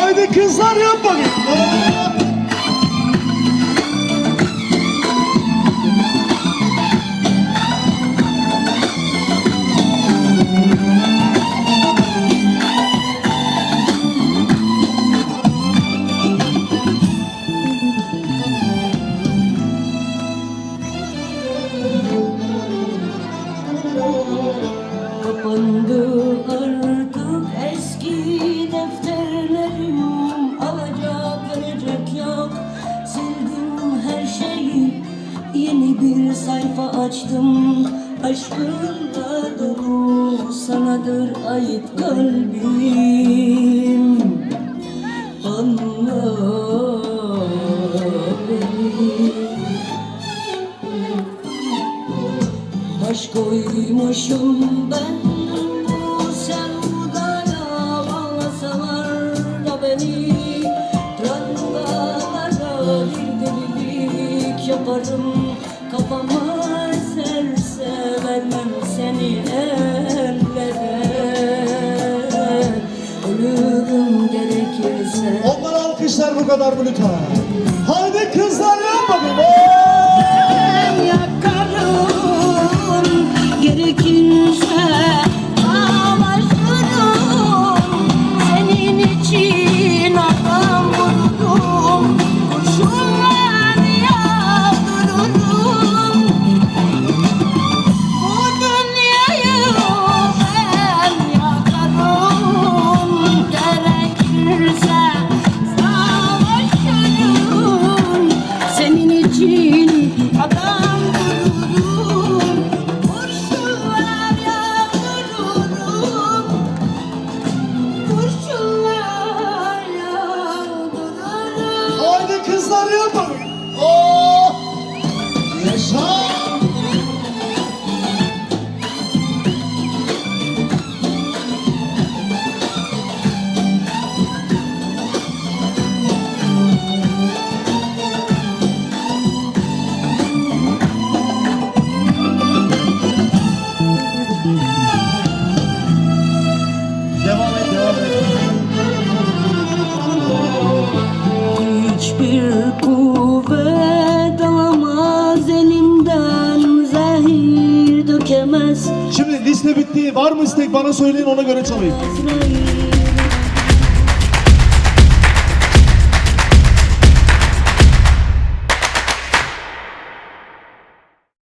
Haydi kızlar yap bakayım. Kapandı Bir sayfa açtım. Aşkınla dolu Sanadır ait kalbim. Anla beni. Baş koymuşum ben bu sevdaya Bağlasalar da beni. Prangalara bir delilik yaparım Kafama eserse vermem seni ellere Ölürüm gerekirse Onlar alkışlar bu kadar mı lütfen? Bitti. Var mı istek bana söyleyin ona göre çalayım.